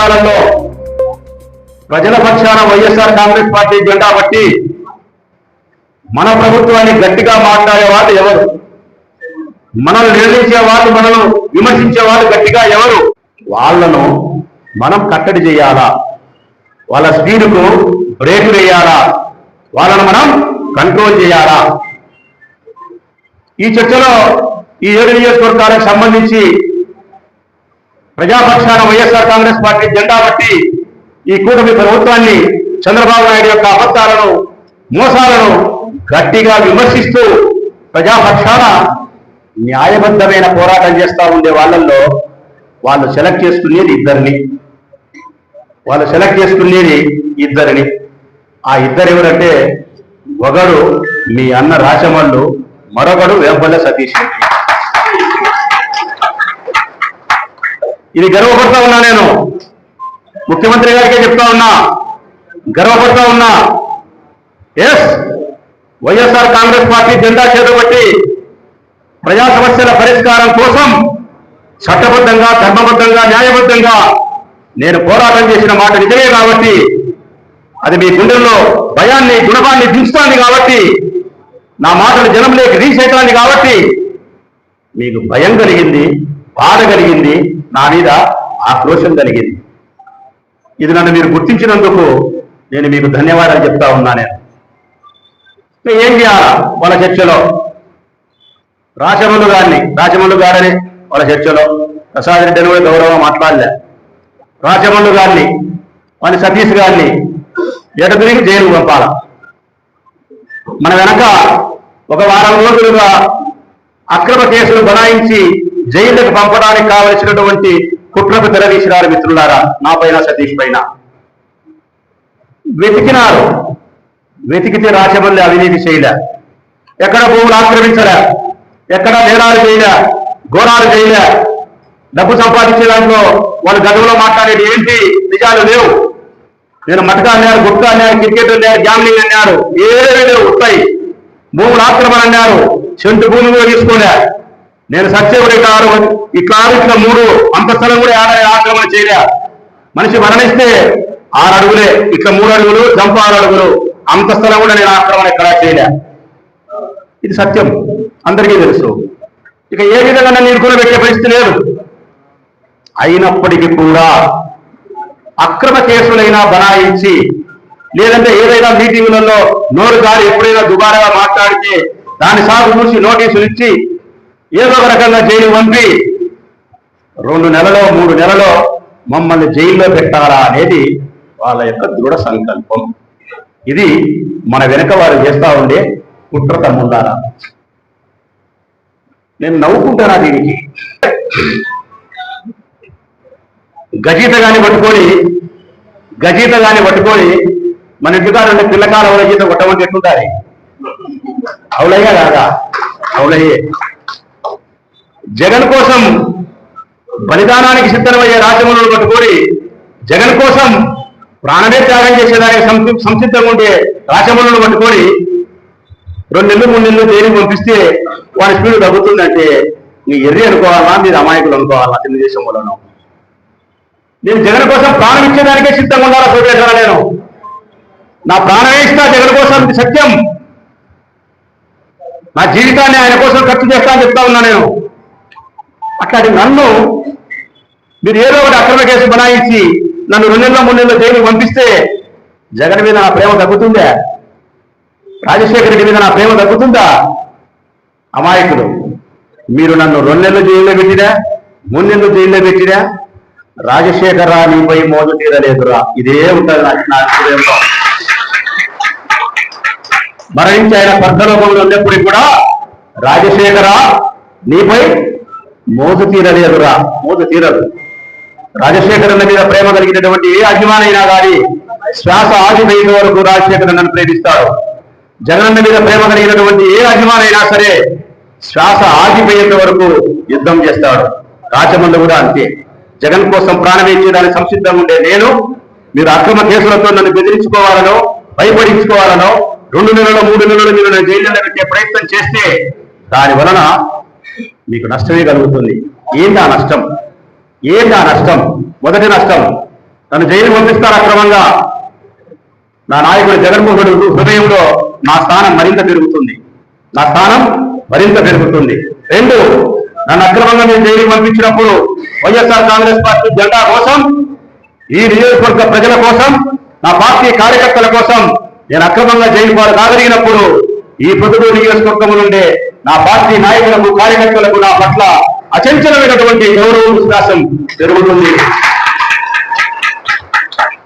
నియోజకవర్గాలలో ప్రజల పక్షాన వైఎస్ఆర్ కాంగ్రెస్ పార్టీ జెండా బట్టి మన ప్రభుత్వాన్ని గట్టిగా మాట్లాడే వాళ్ళు ఎవరు? మనల్ని నిర్ణయించే వాళ్ళు మనల్ని విమర్శించే వాళ్ళు గట్టిగా ఎవరు? వాళ్ళను మనం కట్టడి చేయాలా? వాళ్ళ స్పీడ్కు బ్రేక్ వేయాలా? వాళ్ళను మనం కంట్రోల్ చేయాలా? ఈ చర్చలో ఈ ఏడు నియోజకవర్గాలకు సంబంధించి ప్రజాపక్షాన వైఎస్ఆర్ కాంగ్రెస్ పార్టీ జెండా బట్టి ఈ కూటమి ప్రభుత్వాన్ని చంద్రబాబు నాయుడు యొక్క అబద్ధాలను మోసాలను గట్టిగా విమర్శిస్తూ ప్రజాపక్షాన న్యాయబద్ధమైన పోరాటం చేస్తా ఉండే వాళ్ళల్లో వాళ్ళు సెలెక్ట్ చేసుకునేది ఇద్దరిని. వాళ్ళు సెలెక్ట్ చేసుకునేది ఇద్దరిని. ఆ ఇద్దరు ఎవరంటే ఒకడు మీ అన్న రాచమల్లు మరొకడు వేంపల్లె సతీష్. రెడ్డి ఇది గర్వపడతా ఉన్నా నేను. ముఖ్యమంత్రి గారికే చెప్తా ఉన్నా. గర్వపడతా ఉన్నా. ఎస్ వైఎస్ఆర్ కాంగ్రెస్ పార్టీ జెండా చేతబట్టి ప్రజా సమస్యల పరిష్కారం కోసం చట్టబద్ధంగా ధర్మబద్ధంగా న్యాయబద్ధంగా నేను పోరాటం చేసిన మాట నిజమే కాబట్టి అది మీ గుండెల్లో భయాన్ని గుణపాన్ని దించుతోంది కాబట్టి నా మాటలు జనంలోకి రీచ్ అవుతోంది కాబట్టి మీకు భయం కలిగింది. బాధ కలిగింది నా మీద ఆక్రోశం కలిగింది. ఇది నన్ను మీరు గుర్తించినందుకు నేను మీకు ధన్యవాదాలు చెప్తా ఉన్నా నేను. ఏం చేయాలా? వాళ్ళ చర్చలో. రాచమల్లు గారిని రాచమల్లు గారని వాళ్ళ చర్చలో. ప్రసాద్ రెడ్డి కూడా గౌరవం మాట్లాడలే. రాచమల్లు గారిని వాళ్ళ సతీష్ గారిని ఎట తిరిగి జైలు పంపాల? మన వెనక ఒక వారం రోజులుగా అక్రమ కేసులు బనాయించి జైలుకు పంపడానికి కావలసినటువంటి కుట్రకు తెరవీసినారు మిత్రులారా. నా పైన సతీష్ పైన. వెతికినారు. వెతికితే రాచమల్లి అవినీతి చేయలే. ఎక్కడ భూములు ఆక్రమించలే. ఎక్కడ నేరాలు చేయలే. ఘోరాలు చేయలే. డబ్బు సంపాదించే దాంట్లో వాళ్ళు గడువులో మాట్లాడేది ఏంటి? నిజాలు లేవు. నేను మటకా అన్నారు గుట్కా అన్నారు క్రికెట్ అన్నారు గ్యామ్లింగ్ అన్నారు. ఏమీ లేవు వస్తాయి భూములు ఆక్రమణ అన్నారు. చెంటు భూమి కూడా తీసుకోలే. నేను సత్యం ఇట్లా ఆరు ఈ ఆరు మూడు అంతస్థలం కూడా ఏడాది ఆక్రమణ చేయలే. మనిషి మరణిస్తే ఆరు అడుగులే ఇట్లా మూడు అడుగులు జంప ఆరు అడుగులు అంతస్థలం కూడా నేను ఆక్రమణ ఎక్కడా చేయలే. ఇది సత్యం. అందరికీ తెలుసు. ఇక ఏ విధంగా నన్ను ఇరుకున పెట్టే పరిస్థితి లేదు. అయినప్పటికీ కూడా అక్రమ కేసులైనా బనాయించి లేదంటే ఏదైనా మీటింగులలో నోరు గారి ఎప్పుడైనా దుబారాగా మాట్లాడితే దాని సాగు చూసి నోటీసులు ఇచ్చి ఏదో ఒక రకంగా జైలు పంపి రెండు నెలలో మూడు నెలలో మమ్మల్ని జైల్లో పెట్టాలా అనేది వాళ్ళ యొక్క దృఢ సంకల్పం. ఇది మన వెనక వారు చేస్తా ఉండే కుట్ర తమ్ముళ్ళారా నేను నవ్వుకుంటానా దీనికి? గజీత గాని పట్టుకొని గజీత గాని పట్టుకొని మన ఇంటికాడ ఉండే పిల్లకాల వాళ్ళ జీతం కొట్టమంటే ఎట్టుంటారు అవులయ్యా కాదా అవులయ్యే. జగన్ కోసం బలిదానానికి సిద్ధమయ్యే రాజమౌళులు పట్టుకొని జగన్ కోసం ప్రాణమే త్యాగం చేసేదానికి సంసిద్ధంగా ఉండే రాజమౌళులు పట్టుకొని రెండు నెలలు మూడు నెలలు జైలుకి పంపిస్తే వాడి స్పీడ్ తగ్గుతుందంటే నీ ఎర్రి అనుకోవాలా మీరు అమాయకులు అనుకోవాలా తెలుగుదేశం వలన నేను జగన్ కోసం ప్రాణం ఇచ్చేదానికే సిద్ధంగా ఉండాలా సోదరేశ్వర నేను? నా ప్రాణమే ఇస్తా జగన్ కోసం సత్యం. నా జీవితాన్ని ఆయన కోసం ఖర్చు చేస్తా అని చెప్తా ఉన్నా నేను. అట్లాంటి నన్ను మీరు ఏదో ఒకటి అక్రమ కేసు బనాయించి నన్ను రెండు నెలల మూడు నెలల జైలు పంపిస్తే జగన్ మీద నా ప్రేమ తగ్గుతుందా? రాజశేఖర రెడ్డి మీద నా ప్రేమ తగ్గుతుందా? అమాయకుడు మీరు నన్ను రెండు నెలలు జైల్లో పెట్టినా మూడు నెలలు జైల్లో పెట్టినా రాజశేఖర నీపై మోజు తీరలేదురా. ఇదే ఉంటుంది నాకు నా హృదయంలో మరణించి ఆయన పద్మలోకంలో ఉన్నప్పుడు కూడా రాజశేఖర నీపై మోజు తీరలేదురా మోజు తీరదు. రాజశేఖరన్న మీద ప్రేమ కలిగినటువంటి ఏ అభిమానైనా కానీ శ్వాస ఆగిపోయిన వరకు రాజశేఖరన్ నన్ను ప్రేమిస్తాడు. జగనన్న మీద ప్రేమ కలిగినటువంటి ఏ అభిమానైనా సరే శ్వాస ఆగిపోయేంత వరకు యుద్ధం చేస్తాడు. రాజమల్లు కూడా అంతే. జగన్ కోసం ప్రాణం ఇచ్చేదానికి సంసిద్ధంగా ఉండే నేను మీరు అక్రమ కేసులతో నన్ను బెదిరించుకోవాలనో భయపడించుకోవాలనో రెండు నెలలు మూడు నెలలు మీరు నన్ను జైల్లో పెట్టే ప్రయత్నం చేస్తే దాని వలన మీకు నష్టమే కలుగుతుంది. ఏంటి ఆ నష్టం? ఏంటి ఆ నష్టం? మొదటి నష్టం. నన్ను జైలు పంపిస్తారు అక్రమంగా నా నాయకుడు జగన్మోహన్ హృదయంలో నా స్థానం మరింత పెరుగుతుంది. నా స్థానం మరింత పెరుగుతుంది. రెండు నన్ను అక్రమంగా నేను జైలుకి పంపించినప్పుడు వైఎస్ఆర్ కాంగ్రెస్ పార్టీ జెండా కోసం ఈ నియోజకవర్గ ప్రజల కోసం నా పార్టీ కార్యకర్తల కోసం నేను అక్రమంగా జైలు పాలు కాగలిగినప్పుడు ఈ పొద్దుటూరు నియోజకవర్గంలో నుండే నా పార్టీ నాయకులకు కార్యకర్తలకు నా పట్ల అచంచలమైనటువంటి గౌరవ విశ్వాసం పెరుగుతుంది.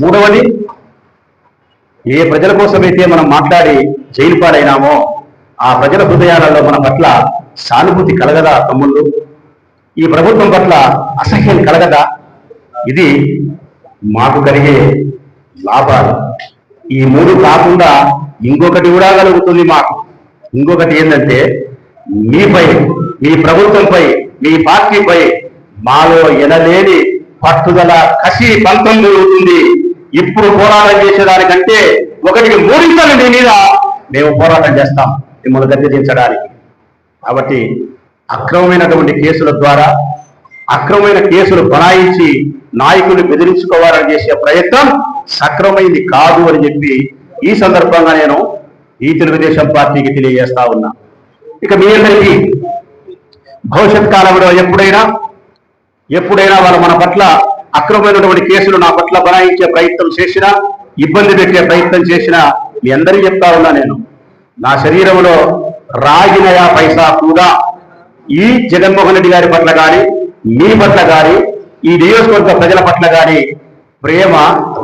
మూడవది ఏ ప్రజల కోసమైతే మనం మాట్లాడి జైలు పాలైనామో ఆ ప్రజల హృదయాలలో మన పట్ల సానుభూతి కలగదా తమ్ముళ్ళు? ఈ ప్రభుత్వం పట్ల అసహ్యం కలగదా? ఇది మాకు కలిగే లాభాలు. ఈ మూడు కాకుండా ఇంకొకటి కూడా కలుగుతుంది మాకు. ఇంకొకటి ఏంటంటే మీపై మీ ప్రభుత్వంపై మీ పార్టీపై మాలో ఎనలేని పట్టుదల కసి పంతం జరుగుతుంది. ఇప్పుడు పోరాటం చేసేదానికంటే ఒకటికి మూడింతలు మీ మీద మేము పోరాటం చేస్తాం. మిమ్మల్ని దర్శించడానికి కాబట్టి అక్రమమైనటువంటి కేసుల ద్వారా అక్రమమైన కేసులు బనాయించి నాయకులు బెదిరించుకోవాలని చేసే ప్రయత్నం సక్రమైంది కాదు అని చెప్పి ఈ సందర్భంగా నేను ఈ తెలుగుదేశం పార్టీకి తెలియజేస్తా ఉన్నా. ఇక మీ అందరికీ భవిష్యత్ కాలంలో ఎప్పుడైనా ఎప్పుడైనా వాళ్ళు మన పట్ల అక్రమమైనటువంటి కేసులు నా పట్ల బనాయించే ప్రయత్నం చేసినా ఇబ్బంది పెట్టే ప్రయత్నం చేసినా మీ అందరికీ చెప్తా ఉన్నా నేను. నా శరీరంలో రాగినయా పైసా కూడా ఈ జగన్మోహన్ రెడ్డి గారి పట్ల కానీ మీ పట్ల కానీ ఈ నియోజకవర్గ ప్రజల పట్ల కానీ ప్రేమ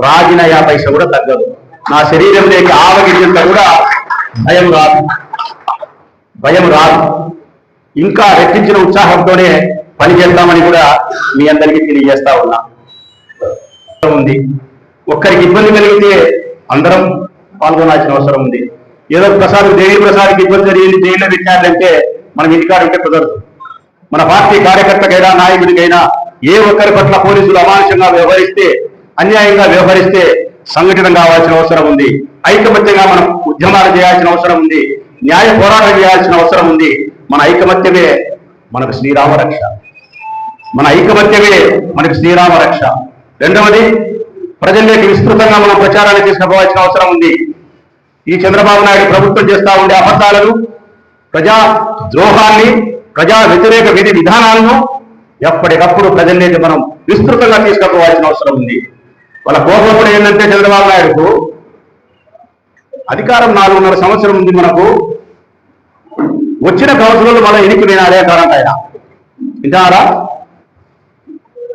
రాగినయా పైస కూడా తగ్గదు. నా శరీరం లేక ఆవగించంత కూడా భయం రాదు. భయం రాదు. ఇంకా రెట్టించిన ఉత్సాహంతోనే పని చేద్దామని కూడా మీ అందరికీ తెలియజేస్తా ఉన్నా. ఉంది. ఒక్కరికి ఇబ్బంది కలిగితే అందరం పాల్గొనాల్సిన అవసరం ఉంది. ఏదో ప్రసాద్ దేవి ప్రసాద్కి ఇబ్బంది జరిగింది జైల్లో పెట్టారంటే మనం ఇంటికాడంటే కుదరదు. మన పార్టీ కార్యకర్తకైనా నాయకుడికైనా ఏ ఒక్కరి పట్ల పోలీసులు అమానుషంగా వ్యవహరిస్తే అన్యాయంగా వ్యవహరిస్తే సంఘటన కావాల్సిన అవసరం ఉంది. ఐకమత్యంగా మనం ఉద్యమాలు చేయాల్సిన అవసరం ఉంది. న్యాయ పోరాటం చేయాల్సిన అవసరం ఉంది. మన ఐకమత్యమే మనకు శ్రీరామ రక్ష. మన ఐకమత్యమే మనకు శ్రీరామ రక్ష. రెండవది ప్రజల్లోకి విస్తృతంగా మనం ప్రచారాన్ని తీసుకుపోవాల్సిన అవసరం ఉంది. ఈ చంద్రబాబు నాయుడు ప్రభుత్వం చేస్తా ఉండే అబద్ధాలను ప్రజా ద్రోహాన్ని ప్రజా వ్యతిరేక విధి విధానాలను ఎప్పటికప్పుడు ప్రజల్లోకి మనం విస్తృతంగా తీసుకుపోవాల్సిన అవసరం ఉంది. వాళ్ళ కోపం ఏంటంటే చంద్రబాబు నాయుడుకు అధికారం నాలుగున్నర సంవత్సరం ఉంది మనకు. వచ్చిన కౌన్సిలర్లు మన ఎనికి వినాలే అంటారంట ఆయన. వింటారా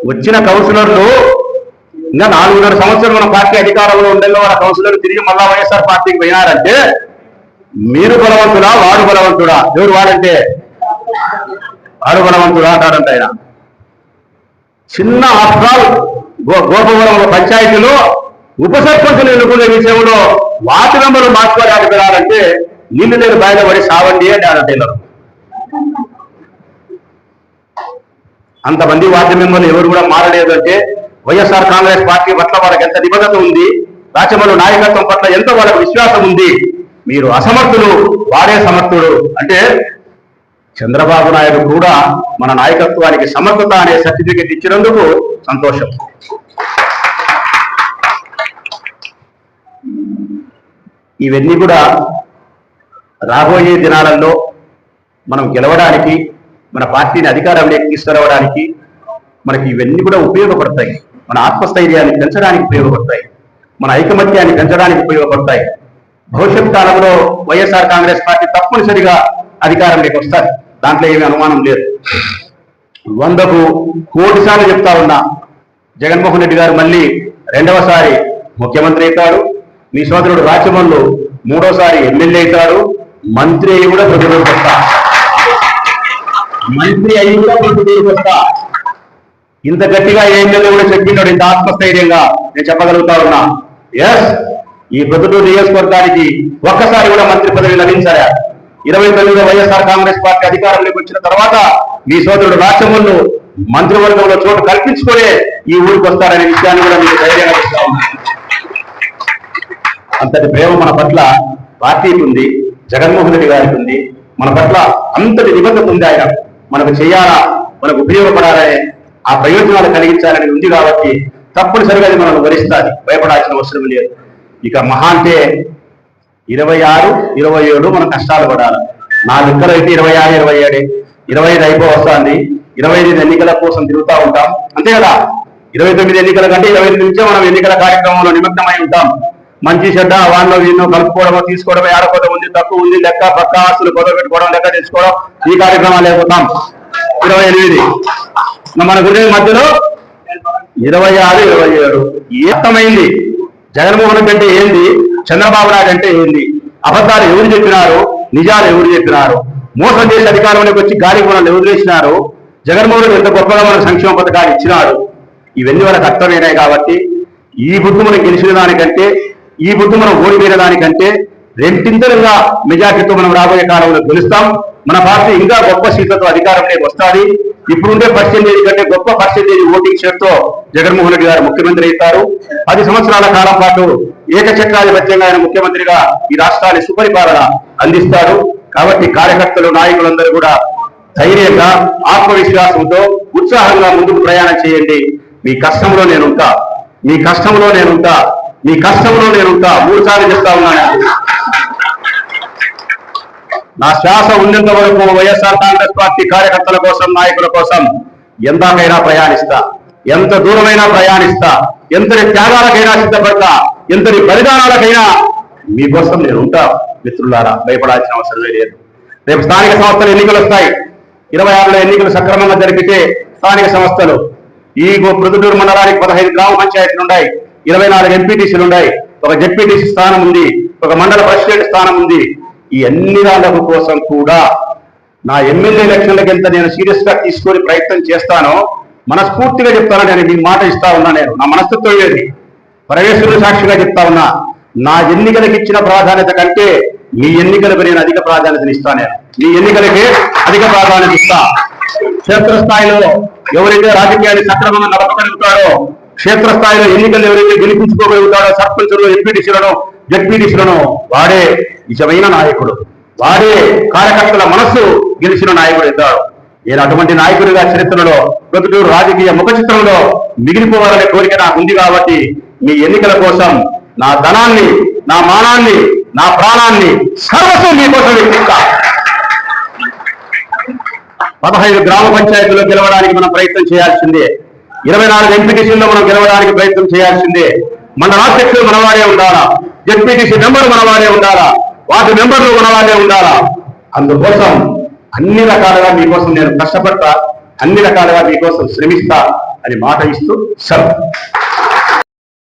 వచ్చిన కౌన్సిలర్లు ఇంకా నాలుగున్నర సంవత్సరం మన పార్టీ అధికారంలో ఉండేలో వాళ్ళ కౌన్సిలర్ తిరిగి మళ్ళా వైఎస్ఆర్ పార్టీకి పోయినారంటే మీరు బలవంతుడా వాడు బలవంతుడా? ఎవరు వాడంటే? వాడు బలవంతుడా అంటారంట ఆయన. చిన్న ఆఫ్రాల్ గోపవరం పంచాయతీలో ఉప సర్పంచులు ఎన్నుకునే విషయంలో వాటి మెంబర్లు మార్చుకోలేకపోయారంటే నీళ్ళు లేని బయట పడి సావండి అని ఆయన టైలర్ అంతమంది వార్డు మెంబర్లు ఎవరు కూడా మారలేదు అంటే వైఎస్ఆర్ కాంగ్రెస్ పార్టీ పట్ల వాళ్ళకి ఎంత నిబద్ధత ఉంది? రాచమల్లు నాయకత్వం పట్ల ఎంత వాళ్ళకు విశ్వాసం ఉంది? మీరు అసమర్థులు వారే సమర్థుడు అంటే చంద్రబాబు నాయుడు కూడా మన నాయకత్వానికి సమర్థత అనే సర్టిఫికెట్ ఇచ్చినందుకు సంతోషం. ఇవన్నీ కూడా రాబోయే దినాలలో మనం గెలవడానికి మన పార్టీని అధికారంలోకి తీసుకురావడానికి మనకి ఇవన్నీ కూడా ఉపయోగపడతాయి. మన ఆత్మస్థైర్యాన్ని పెంచడానికి ఉపయోగపడతాయి. మన ఐకమత్యాన్ని పెంచడానికి ఉపయోగపడతాయి. భవిష్యత్ కాలంలో వైఎస్ఆర్ కాంగ్రెస్ పార్టీ తప్పనిసరిగా అధికారంలోకి వస్తారు. దాంట్లో ఏమీ అనుమానం లేదు. వందకు కోటి సార్లు చెప్తా ఉన్నా జగన్మోహన్ రెడ్డి గారు మళ్ళీ రెండవసారి ముఖ్యమంత్రి అవుతాడు. మీ సోదరుడు రాచమల్లు మూడోసారి ఎమ్మెల్యే అవుతాడు. మంత్రి అయి కూడా ప్రతిరోజు వస్తా మంత్రి అయి కూడా ప్రతిరోజు వస్తా ఇంత గట్టిగా ఏం కూడా చెప్పినాడు ఇంత ఆత్మస్థైర్యంగా? నేను చెప్పగలుగుతా ఉన్నా. ఎస్ ఈ ప్రొద్దుటూరు నియోజకవర్గానికి ఒక్కసారి కూడా మంత్రి పదవి లభించారా ఇరవై తొమ్మిదిలో వైఎస్ఆర్ కాంగ్రెస్ పార్టీ అధికారంలోకి వచ్చిన తర్వాత మీ సోదరుడు రాచమల్లు మంత్రివర్గంలో చోటు కల్పించుకునే ఈ ఊరికి వస్తారనే విషయాన్ని కూడా మీకు ధైర్యంగా చెప్తా అంతటి ప్రేమ మన పట్ల పార్టీకి ఉంది. జగన్మోహన్ రెడ్డి గారికి ఉంది. మన పట్ల అంతటి నిబద్ధత ఉంది ఆయన. మనకు చేయాలా? మనకు ఉపయోగపడాలనే ఆ ప్రయోజనాలు కలిగించాలని ఉంది కాబట్టి తప్పనిసరిగా అది మనల్ని వరిస్తుంది. భయపడాల్సిన అవసరం లేదు. ఇక మహా అంటే ఇరవై ఆరు ఇరవై ఏడు మనం కష్టాలు పడాలి. నా లెక్కలు అయితే ఇరవై ఆరు ఇరవై ఏడు. ఇరవై ఐదు అయిపో వస్తుంది. ఇరవై ఐదు ఎన్నికల కోసం తిరుగుతూ ఉంటాం. అంతే కదా? ఇరవై తొమ్మిది ఎన్నికల కంటే ఇరవై ఐదు నుంచే మనం ఎన్నికల కార్యక్రమంలో నిమగ్నమై ఉంటాం. మంచి చెడ్డ వాళ్ళు వీళ్ళు కలుపుకోవడమో తీసుకోవడం ఏడకొద ఉంది తక్కువ ఉంది లెక్క పక్క ఆస్తులు గొడవ పెట్టుకోవడం లెక్క తెచ్చుకోవడం ఈ కార్యక్రమాలు లేకపోతాం. ఇరవై ఎనిమిది. మన గురించి మధ్యలో ఇరవై ఆరు ఇరవై ఏడు. ఏమైంది? జగన్మోహన్ రెడ్డి అంటే ఏంది? చంద్రబాబు నాయుడు అంటే ఏంది? అబద్ధాలు ఎవరు చెప్పినారు? నిజాలు ఎవరు చెప్పినారు? మోసం చేసే అధికారంలోకి వచ్చి గాలి మనల్ని ఎవరు చేసినారు జగన్మోహన్ రెడ్డి ఎంత గొప్పగా మన సంక్షేమ పథకాలు ఇచ్చినాడు? ఇవన్నీ వాళ్ళకి అర్థమైనాయి కాబట్టి ఈ బుద్ధి మనం గెలిచిన దానికంటే ఈ బుద్ధి మనం ఓడిపోయిన రెండింతలుగా మెజార్టీతో మనం రాబోయే కాలంలో గెలుస్తాం. మన పార్టీ ఇంకా గొప్ప సీట్లతో అధికారంలోకి వస్తుంది. ఇప్పుడుండే పర్సెంటేజ్ కంటే గొప్ప పర్సెంటేజ్ ఓటింగ్ షేర్తో జగన్మోహన్ రెడ్డి గారు ముఖ్యమంత్రి అవుతారు. పది సంవత్సరాల కాలం పాటు ఏకచక్రాధిపత్యంగా ఆయన ముఖ్యమంత్రిగా ఈ రాష్ట్రాన్ని సుపరిపాలన అందిస్తారు కాబట్టి కార్యకర్తలు నాయకులందరూ కూడా ధైర్యంగా ఆత్మవిశ్వాసంతో ఉత్సాహంగా ముందుకు ప్రయాణం చేయండి. మీ కష్టంలో నేనుంటా. మీ కష్టంలో నేనుంటా. మీ కష్టంలో నేనుంటా మూడు సార్లు చెప్తా ఉన్నాను. నా శ్వాస ఉన్నంత వరకు వైఎస్ఆర్ కాంగ్రెస్ పార్టీ కార్యకర్తల కోసం నాయకుల కోసం ఎంతకైనా ప్రయాణిస్తా. ఎంత దూరమైనా ప్రయాణిస్తా. ఎంతటి త్యాగాలకైనా సిద్ధపడతా. ఎంతటి బలిదానాలకైనా మీకోసం నేను ఉంటా మిత్రులారా. భయపడాల్సిన అవసరమే లేదు. రేపు స్థానిక సంస్థలు ఎన్నికలు వస్తాయి. ఇరవై ఆరులో ఎన్నికలు సక్రమంగా జరిపితే స్థానిక సంస్థలు ఈ ప్రొద్దుటూరు మండలానికి పదహైదు గ్రామ పంచాయతీలు ఉన్నాయి. ఇరవై నాలుగు ఎంపీటీసీలు ఉన్నాయి. ఒక జెడ్పీటీసీ స్థానం ఉంది. ఒక మండల ప్రెసిడెంట్ స్థానం ఉంది. ఈ అన్ని రాళ్ళకు కోసం కూడా నా ఎమ్మెల్యే ఎలక్షన్లకి ఎంత నేను సీరియస్గా తీసుకొని ప్రయత్నం చేస్తానో మనస్ఫూర్తిగా చెప్తాను నేను మీ మాట ఇస్తా ఉన్నా నేను. నా మనస్తత్వం ఏది? పరమేశ్వరుడు సాక్షిగా చెప్తా ఉన్నా. నా ఎన్నికలకు ఇచ్చిన ప్రాధాన్యత కంటే మీ ఎన్నికలకు నేను అధిక ప్రాధాన్యతని ఇస్తా నేను. మీ ఎన్నికలకి అధిక ప్రాధాన్యత ఇస్తా. క్షేత్రస్థాయిలో ఎవరైతే రాజకీయాన్ని సక్రమంగా నడపగలుగుతారో క్షేత్రస్థాయిలో ఎన్నికలు ఎవరైతే గెలిపించుకోగలుగుతాడో సర్పంచులు ఎంపీటీసీలను జడ్పీటీసీలను వాడే నిజమైన నాయకుడు వాడే కార్యకర్తల మనస్సు గెలిచిన నాయకుడు ఇద్దాడు నేను అటువంటి నాయకుడిగా చరిత్రలో ప్రతిటూరు రాజకీయ ముఖ చిత్రంలో మిగిలిపోవాలనే కోరిక నాకు ఉంది కాబట్టి మీ ఎన్నికల కోసం నా ధనాన్ని నా మానాన్ని నా ప్రాణాన్ని సర్వస్వం మీకోసం వెచ్చిస్తా పదహైదు గ్రామ పంచాయతీలో గెలవడానికి మనం ప్రయత్నం చేయాల్సిందే. ఇరవై నాలుగు ఎంపీటీసీల్లో మనం గెలవడానికి ప్రయత్నం చేయాల్సిందే. మండలాధ్యక్షులు మనవాడే ఉండాలా? జడ్పీటీసీ మెంబర్ మనవాడే ఉండాలా? వార్డు మెంబర్లు మనవాడే ఉండాలా? అందుకోసం అన్ని రకాలుగా మీకోసం నేను కష్టపడతా అన్ని రకాలుగా మీకోసం శ్రమిస్తా అని మాట ఇస్తూ సెలవు.